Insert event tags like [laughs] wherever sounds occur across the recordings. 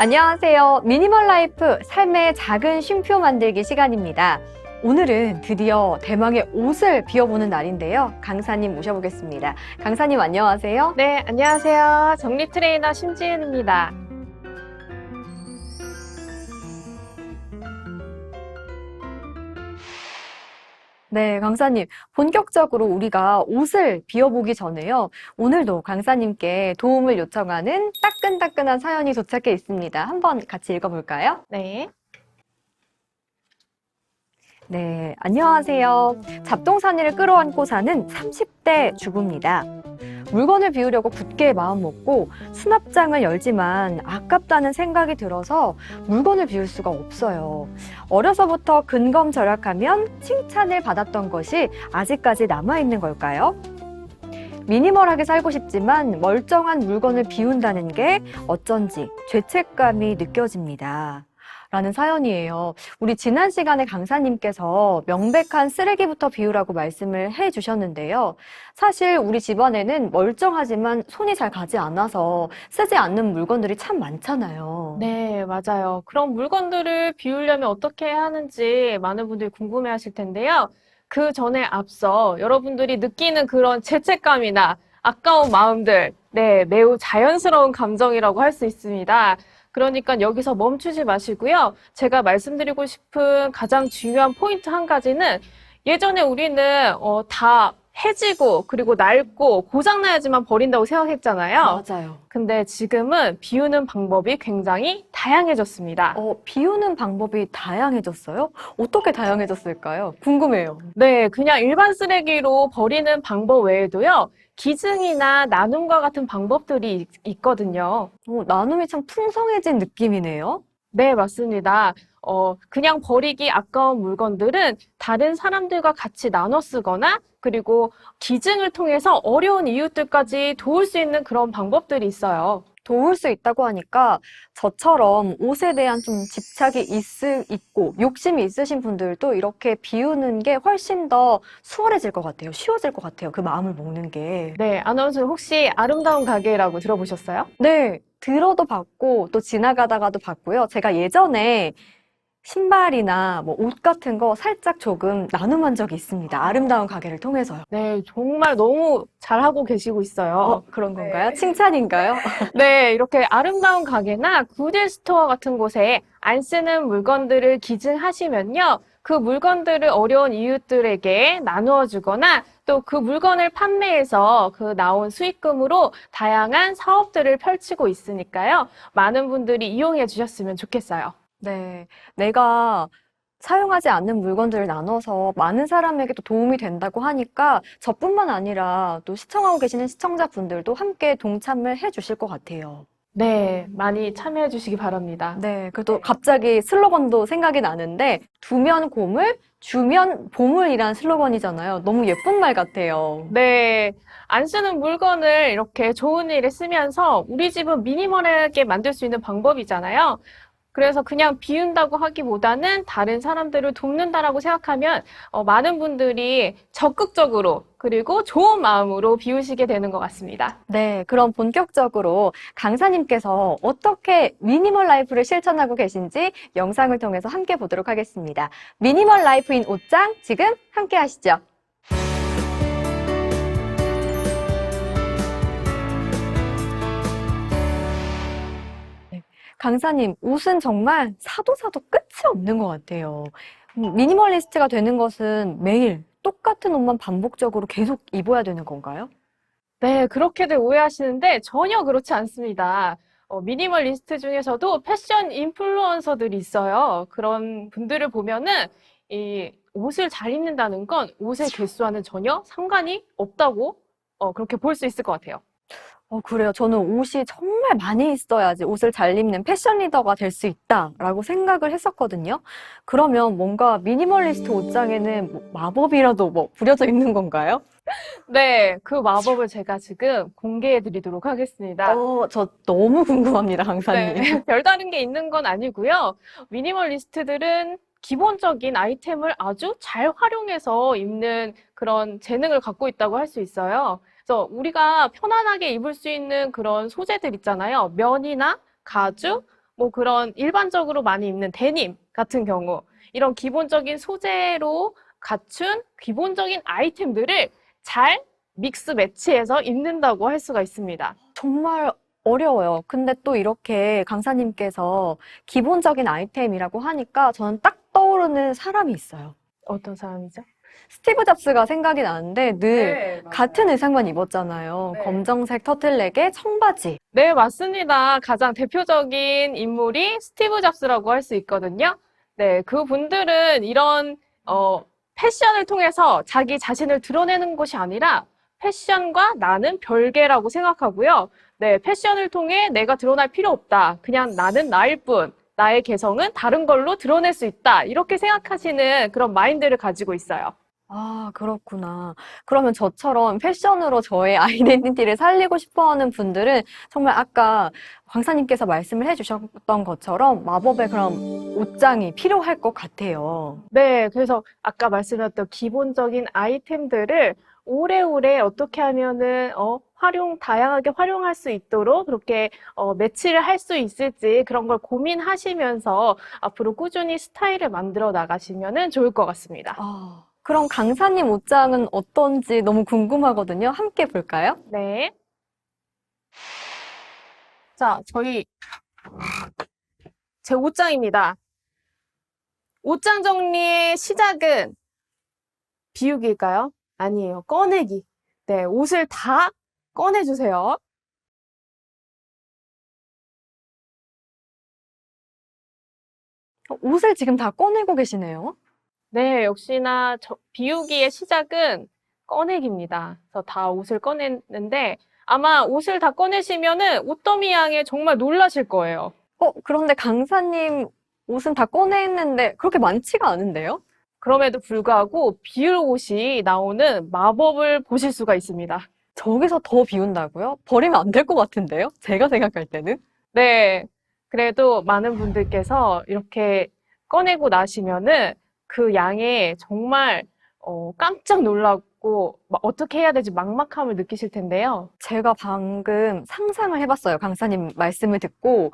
안녕하세요. 미니멀 라이프 삶의 작은 쉼표 만들기 시간입니다. 오늘은 드디어 대망의 옷을 비워보는 날인데요. 강사님 모셔보겠습니다. 강사님 안녕하세요. 네, 안녕하세요. 정리 트레이너 심지은입니다. 네, 강사님. 본격적으로 우리가 옷을 비워보기 전에요. 오늘도 강사님께 도움을 요청하는 따끈따끈한 사연이 도착해 있습니다. 한번 같이 읽어볼까요? 네. 네, 안녕하세요. 잡동사니를 끌어안고 사는 30대 주부입니다. 물건을 비우려고 굳게 마음먹고 수납장을 열지만 아깝다는 생각이 들어서 물건을 비울 수가 없어요. 어려서부터 근검 절약하면 칭찬을 받았던 것이 아직까지 남아있는 걸까요? 미니멀하게 살고 싶지만 멀쩡한 물건을 비운다는 게 어쩐지 죄책감이 느껴집니다. 라는 사연이에요. 우리 지난 시간에 강사님께서 명백한 쓰레기부터 비우라고 말씀을 해 주셨는데요. 사실 우리 집안에는 멀쩡하지만 손이 잘 가지 않아서 쓰지 않는 물건들이 참 많잖아요. 네, 맞아요. 그런 물건들을 비우려면 어떻게 해야 하는지 많은 분들이 궁금해 하실 텐데요. 그 전에 앞서 여러분들이 느끼는 그런 죄책감이나 아까운 마음들, 네, 매우 자연스러운 감정이라고 할 수 있습니다. 그러니까 여기서 멈추지 마시고요. 제가 말씀드리고 싶은 가장 중요한 포인트 한 가지는 예전에 우리는 어, 다 해지고 그리고 낡고 고장나야지만 버린다고 생각했잖아요. 맞아요. 근데 지금은 비우는 방법이 굉장히 다양해졌습니다. 어, 비우는 방법이 다양해졌어요? 어떻게 다양해졌을까요? 궁금해요. 네, 그냥 일반 쓰레기로 버리는 방법 외에도요, 기증이나 나눔과 같은 방법들이 있- 있거든요. 어, 나눔이 참 풍성해진 느낌이네요. 네, 맞습니다. 어, 그냥 버리기 아까운 물건들은 다른 사람들과 같이 나눠 쓰거나 그리고 기증을 통해서 어려운 이웃들까지 도울 수 있는 그런 방법들이 있어요. 도울 수 있다고 하니까 저처럼 옷에 대한 좀 집착이 있, 있고 욕심이 있으신 분들도 이렇게 비우는 게 훨씬 더 수월해질 것 같아요. 쉬워질 것 같아요. 그 마음을 먹는 게. 네, 아나운서 혹시 아름다운 가게라고 들어보셨어요? 네, 들어도 봤고 또 지나가다가도 봤고요. 제가 예전에 신발이나 뭐 옷 같은 거 살짝 조금 나눔한 적이 있습니다. 아름다운 가게를 통해서요. 네, 정말 너무 잘하고 계시고 있어요. 어, 그런 건가요? 칭찬인가요? [laughs] 네, 이렇게 아름다운 가게나 구딜 스토어 같은 곳에 안 쓰는 물건들을 기증하시면요. 그 물건들을 어려운 이웃들에게 나누어 주거나 또 그 물건을 판매해서 그 나온 수익금으로 다양한 사업들을 펼치고 있으니까요. 많은 분들이 이용해 주셨으면 좋겠어요. 네, 내가 사용하지 않는 물건들을 나눠서 많은 사람에게도 도움이 된다고 하니까 저뿐만 아니라 또 시청하고 계시는 시청자분들도 함께 동참을 해 주실 것 같아요. 네, 많이 참여해 주시기 바랍니다. 네, 그래도 갑자기 슬로건도 생각이 나는데 두면 고물, 주면 보물이란 슬로건이잖아요. 너무 예쁜 말 같아요. 네, 안 쓰는 물건을 이렇게 좋은 일에 쓰면서 우리 집은 미니멀하게 만들 수 있는 방법이잖아요. 그래서 그냥 비운다고 하기보다는 다른 사람들을 돕는다라고 생각하면 어, 많은 분들이 적극적으로 그리고 좋은 마음으로 비우시게 되는 것 같습니다. 네, 그럼 본격적으로 강사님께서 어떻게 미니멀 라이프를 실천하고 계신지 영상을 통해서 함께 보도록 하겠습니다. 미니멀 라이프인 옷장 지금 함께 하시죠. 강사님, 옷은 정말 사도 사도 끝이 없는 것 같아요. 음, 미니멀리스트가 되는 것은 매일 똑같은 옷만 반복적으로 계속 입어야 되는 건가요? 네, 그렇게들 오해하시는데 전혀 그렇지 않습니다. 어, 미니멀리스트 중에서도 패션 인플루언서들이 있어요. 그런 분들을 보면은 이 옷을 잘 입는다는 건 옷의 개수와는 전혀 상관이 없다고 어, 그렇게 볼 수 있을 것 같아요. 어, 그래요. 저는 옷이 정말 많이 있어야지 옷을 잘 입는 패션 리더가 될 수 있다라고 생각을 했었거든요. 그러면 뭔가 미니멀리스트 옷장에는 뭐 마법이라도 뭐 부려져 있는 건가요? [laughs] 네, 그 마법을 제가 지금 공개해 드리도록 하겠습니다. 어, 저 너무 궁금합니다, 강사님. [laughs] 네, 별다른 게 있는 건 아니고요. 미니멀리스트들은 기본적인 아이템을 아주 잘 활용해서 입는 그런 재능을 갖고 있다고 할 수 있어요. 그래서 우리가 편안하게 입을 수 있는 그런 소재들 있잖아요. 면이나 가죽, 뭐 그런 일반적으로 많이 입는 데님 같은 경우 이런 기본적인 소재로 갖춘 기본적인 아이템들을 잘 믹스 매치해서 입는다고 할 수가 있습니다. 정말 어려워요. 근데 또 이렇게 강사님께서 기본적인 아이템이라고 하니까 저는 딱 떠오르는 사람이 있어요. 어떤 사람이죠? 스티브 잡스가 생각이 나는데 늘 네, 같은 의상만 입었잖아요. 네. 검정색 터틀넥에 청바지. 네, 맞습니다. 가장 대표적인 인물이 스티브 잡스라고 할 수 있거든요. 네, 그 분들은 이런 어, 패션을 통해서 자기 자신을 드러내는 것이 아니라 패션과 나는 별개라고 생각하고요. 네, 패션을 통해 내가 드러날 필요 없다. 그냥 나는 나일 뿐. 나의 개성은 다른 걸로 드러낼 수 있다. 이렇게 생각하시는 그런 마인드를 가지고 있어요. 아, 그렇구나. 그러면 저처럼 패션으로 저의 [laughs] 아이덴티티를 살리고 싶어 하는 분들은 정말 아까 강사님께서 말씀을 해주셨던 것처럼 마법의 그런 옷장이 필요할 것 같아요. 네, 그래서 아까 말씀드렸던 기본적인 아이템들을 오래오래 어떻게 하면은 어, 활용 다양하게 활용할 수 있도록 그렇게 어, 매치를 할 수 있을지 그런 걸 고민하시면서 앞으로 꾸준히 스타일을 만들어 나가시면은 좋을 것 같습니다. 아, 그럼 강사님 옷장은 어떤지 너무 궁금하거든요. 함께 볼까요? 네. 자, 저희 제 옷장입니다. 옷장 정리의 시작은 비우기일까요? 아니에요. 꺼내기. 네, 옷을 다 꺼내주세요. 어, 옷을 지금 다 꺼내고 계시네요. 네, 역시나 저- 비우기의 시작은 꺼내기입니다. 그래서 다 옷을 꺼냈는데 아마 옷을 다 꺼내시면은 옷더미 양에 정말 놀라실 거예요. 어, 그런데 강사님 옷은 다 꺼냈는데 그렇게 많지가 않은데요? 그럼에도 불구하고 비울 옷이 나오는 마법을 보실 수가 있습니다. 저기서 더 비운다고요? 버리면 안 될 것 같은데요? 제가 생각할 때는. 네. 그래도 많은 분들께서 이렇게 꺼내고 나시면은 그 양에 정말 어, 깜짝 놀라고 막 어떻게 해야 될지 막막함을 느끼실 텐데요. 제가 방금 상상을 해봤어요. 강사님 말씀을 듣고.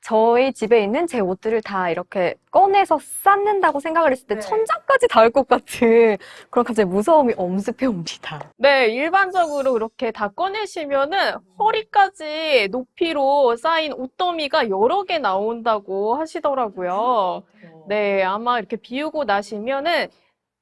저희 집에 있는 제 옷들을 다 이렇게 꺼내서 쌓는다고 생각을 했을 때 네. 천장까지 닿을 것 같은 그런 갑자기 무서움이 엄습해 옵니다. 네, 일반적으로 그렇게 다 꺼내시면은 허리까지 높이로 쌓인 옷더미가 여러 개 나온다고 하시더라고요. 네, 아마 이렇게 비우고 나시면은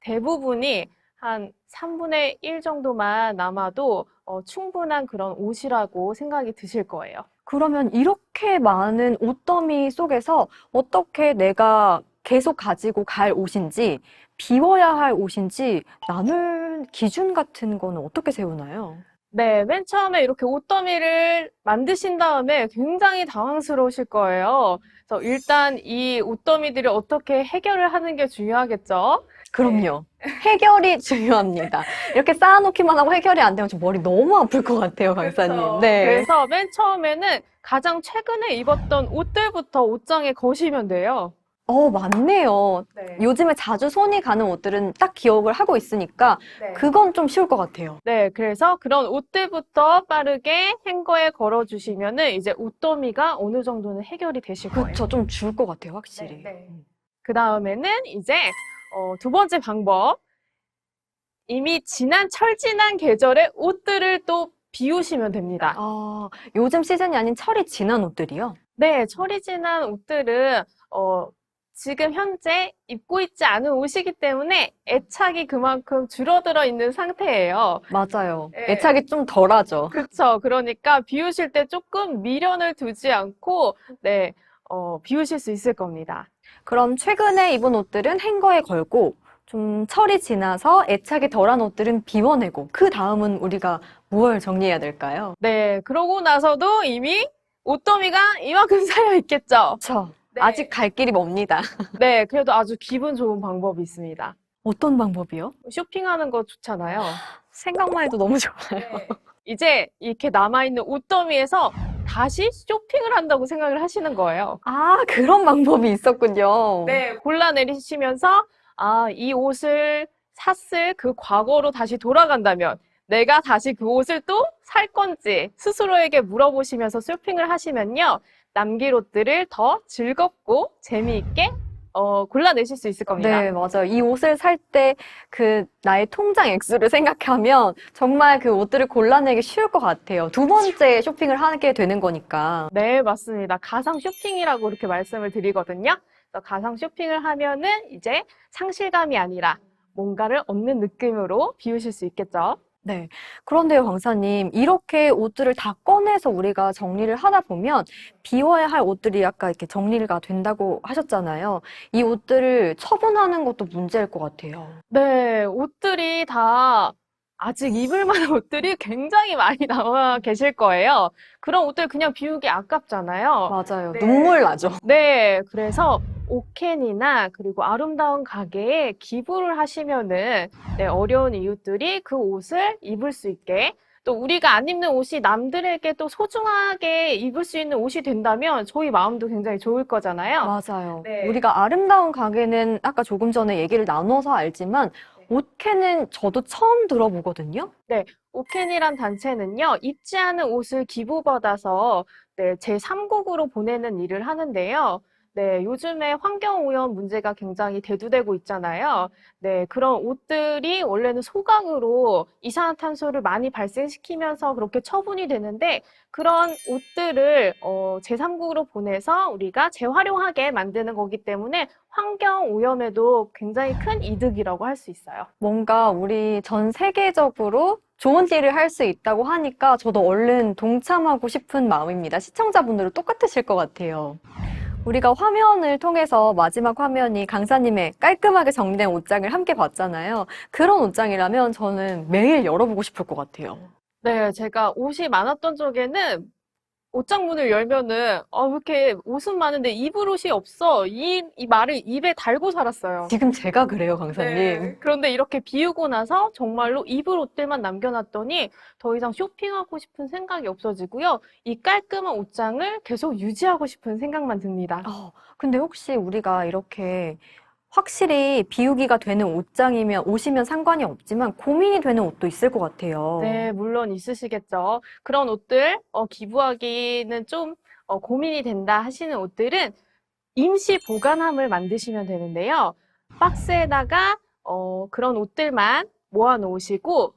대부분이 한 3분의 1 정도만 남아도 어, 충분한 그런 옷이라고 생각이 드실 거예요. 그러면 이렇게 많은 옷더미 속에서 어떻게 내가 계속 가지고 갈 옷인지 비워야 할 옷인지 나눌 기준 같은 거는 어떻게 세우나요? 네, 맨 처음에 이렇게 옷더미를 만드신 다음에 굉장히 당황스러우실 거예요. 그래서 일단 이 옷더미들을 어떻게 해결을 하는 게 중요하겠죠? 그럼요. [laughs] 해결이 중요합니다. 이렇게 쌓아놓기만 하고 해결이 안 되면 저 머리 너무 아플 것 같아요, 강사님. 그렇죠. 네. 그래서 맨 처음에는 가장 최근에 입었던 옷들부터 옷장에 거시면 돼요. 어, 맞네요. 네. 요즘에 자주 손이 가는 옷들은 딱 기억을 하고 있으니까 그건 좀 쉬울 것 같아요. 네, 그래서 그런 옷들부터 빠르게 행거에 걸어주시면은 이제 옷더미가 어느 정도는 해결이 되실 거예요. 그쵸, 좀 줄 것 같아요, 확실히. 네, 네. 그 다음에는 이제 어, 두 번째 방법. 이미 지난 철지난 계절의 옷들을 또 비우시면 됩니다. 아, 요즘 시즌이 아닌 철이 지난 옷들이요? 네, 철이 지난 옷들은 어, 지금 현재 입고 있지 않은 옷이기 때문에 애착이 그만큼 줄어들어 있는 상태예요. 맞아요. 네. 애착이 좀 덜하죠. 그쵸. 그러니까 비우실 때 조금 미련을 두지 않고, 네, 어, 비우실 수 있을 겁니다. 그럼 최근에 입은 옷들은 행거에 걸고 좀 철이 지나서 애착이 덜한 옷들은 비워내고 그 다음은 우리가 무얼 정리해야 될까요? 네, 그러고 나서도 이미 옷더미가 이만큼 [laughs] 쌓여 있겠죠. 그쵸. 네. 아직 갈 길이 멉니다. [laughs] 네, 그래도 아주 기분 좋은 방법이 있습니다. 어떤 방법이요? 쇼핑하는 거 좋잖아요. [laughs] 생각만 해도 너무 좋아요. 이제 이렇게 남아있는 옷더미에서 다시 쇼핑을 한다고 생각을 하시는 거예요. 아, 그런 방법이 있었군요. 네, 골라내리시면서, 아, 이 옷을 샀을 그 과거로 다시 돌아간다면, 내가 다시 그 옷을 또 살 건지 스스로에게 물어보시면서 쇼핑을 하시면요. 남길 옷들을 더 즐겁고 재미있게 어, 골라내실 수 있을 겁니다. 네, 맞아요. 이 옷을 살 때 그 나의 통장 액수를 생각하면 정말 그 옷들을 골라내기 쉬울 것 같아요. 두 번째 쇼핑을 하게 되는 거니까. 네, 맞습니다. 가상 쇼핑이라고 이렇게 말씀을 드리거든요. 그래서 가상 쇼핑을 하면은 이제 상실감이 아니라 뭔가를 얻는 느낌으로 비우실 수 있겠죠. 네. 그런데요, 강사님, 이렇게 옷들을 다 꺼내서 우리가 정리를 하다 보면 비워야 할 옷들이 아까 이렇게 정리가 된다고 하셨잖아요. 이 옷들을 처분하는 것도 문제일 것 같아요. 네, 옷들이 다 아직 입을 만한 옷들이 굉장히 많이 [laughs] 나와 계실 거예요. 그런 옷들 그냥 비우기 아깝잖아요. 맞아요. 네. 눈물 나죠. 네, 그래서 옷캔이나 그리고 아름다운 가게에 기부를 하시면은 네, 어려운 이웃들이 그 옷을 입을 수 있게 또 우리가 안 입는 옷이 남들에게 또 소중하게 입을 수 있는 옷이 된다면 저희 마음도 굉장히 좋을 거잖아요. 맞아요. 네. 우리가 아름다운 가게는 아까 조금 전에 얘기를 나눠서 알지만 네. 옷캔은 저도 처음 들어보거든요. 오켄이란 단체는요, 입지 않은 옷을 기부받아서 네, 제3국으로 보내는 일을 하는데요. 네, 요즘에 환경 오염 문제가 굉장히 대두되고 있잖아요. 네, 그런 옷들이 원래는 소각으로 이산화탄소를 많이 발생시키면서 그렇게 처분이 되는데, 그런 옷들을 어, 제3국으로 보내서 우리가 재활용하게 만드는 거기 때문에 환경 오염에도 굉장히 큰 이득이라고 할 수 있어요. 뭔가 우리 전 세계적으로 좋은 일을 할 수 있다고 하니까 저도 얼른 동참하고 싶은 마음입니다. 시청자분들도 똑같으실 것 같아요. 우리가 화면을 통해서 마지막 화면이 강사님의 깔끔하게 정리된 옷장을 함께 봤잖아요. 그런 옷장이라면 저는 매일 열어보고 싶을 것 같아요. 네, 제가 옷이 많았던 쪽에는 옷장 문을 열면은 아, 왜 이렇게 옷은 많은데 입을 옷이 없어. 이, 이 말을 입에 달고 살았어요. 지금 제가 그래요, 강사님. 네, 그런데 이렇게 비우고 나서 정말로 입을 옷들만 남겨놨더니 더 이상 쇼핑하고 싶은 생각이 없어지고요. 이 깔끔한 옷장을 계속 유지하고 싶은 생각만 듭니다. 어, 근데 혹시 우리가 이렇게 확실히 비우기가 되는 옷장이면 옷이면 상관이 없지만 고민이 되는 옷도 있을 것 같아요. 네, 물론 있으시겠죠. 그런 옷들, 어, 기부하기는 좀 어, 고민이 된다 하시는 옷들은 임시 보관함을 만드시면 되는데요. 박스에다가 어, 그런 옷들만 모아 놓으시고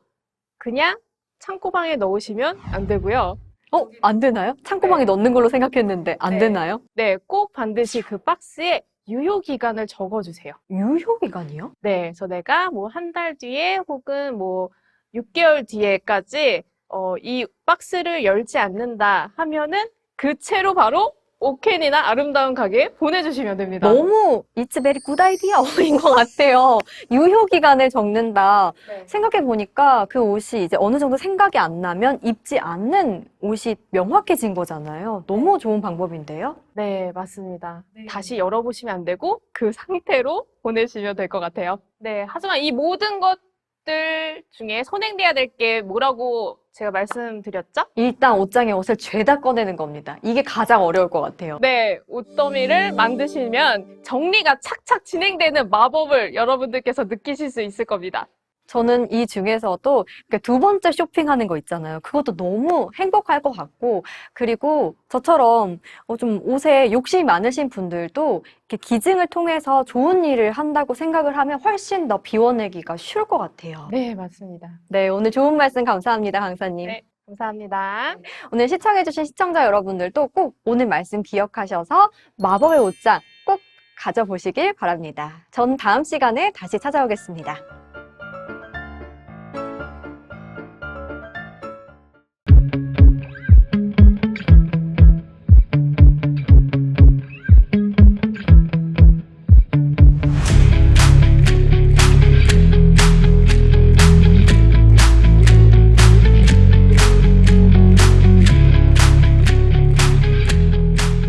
그냥 창고방에 넣으시면 안 되고요. 어, 안 되나요? 창고방에 넣는 걸로 생각했는데 안 네. 되나요? 네, 꼭 반드시 그 박스에 유효 기간을 적어주세요. 유효 기간이요? 네, 그래서 내가 뭐 한 달 뒤에 혹은 뭐 6개월 뒤에까지 어, 이 박스를 열지 않는다 하면은 그 채로 바로 오켄이나 아름다운 가게에 보내주시면 됩니다. 너무 It's very good idea인 것 같아요. 유효 기간을 적는다. 네. 생각해 보니까 그 옷이 이제 어느 정도 생각이 안 나면 입지 않는 옷이 명확해진 거잖아요. 너무 좋은 방법인데요. 네, 맞습니다. 다시 열어보시면 안 되고 그 상태로 보내시면 될 것 같아요. 네, 하지만 이 모든 것 들 중에 선행돼야 될 게 뭐라고 제가 말씀드렸죠? 일단 옷장에 옷을 죄다 꺼내는 겁니다. 이게 가장 어려울 것 같아요. 네, 옷더미를 만드시면 정리가 착착 진행되는 마법을 여러분들께서 느끼실 수 있을 겁니다. 저는 이 중에서도 두 번째 쇼핑하는 거 있잖아요. 그것도 너무 행복할 것 같고, 그리고 저처럼 어, 좀 옷에 욕심이 많으신 분들도 이렇게 기증을 통해서 좋은 일을 한다고 생각을 하면 훨씬 더 비워내기가 쉬울 것 같아요. 네, 맞습니다. 네, 오늘 좋은 말씀 감사합니다, 강사님. 네. 감사합니다. 오늘 시청해주신 시청자 여러분들도 꼭 오늘 말씀 기억하셔서 마법의 옷장 꼭 가져보시길 바랍니다. 전 다음 시간에 다시 찾아오겠습니다.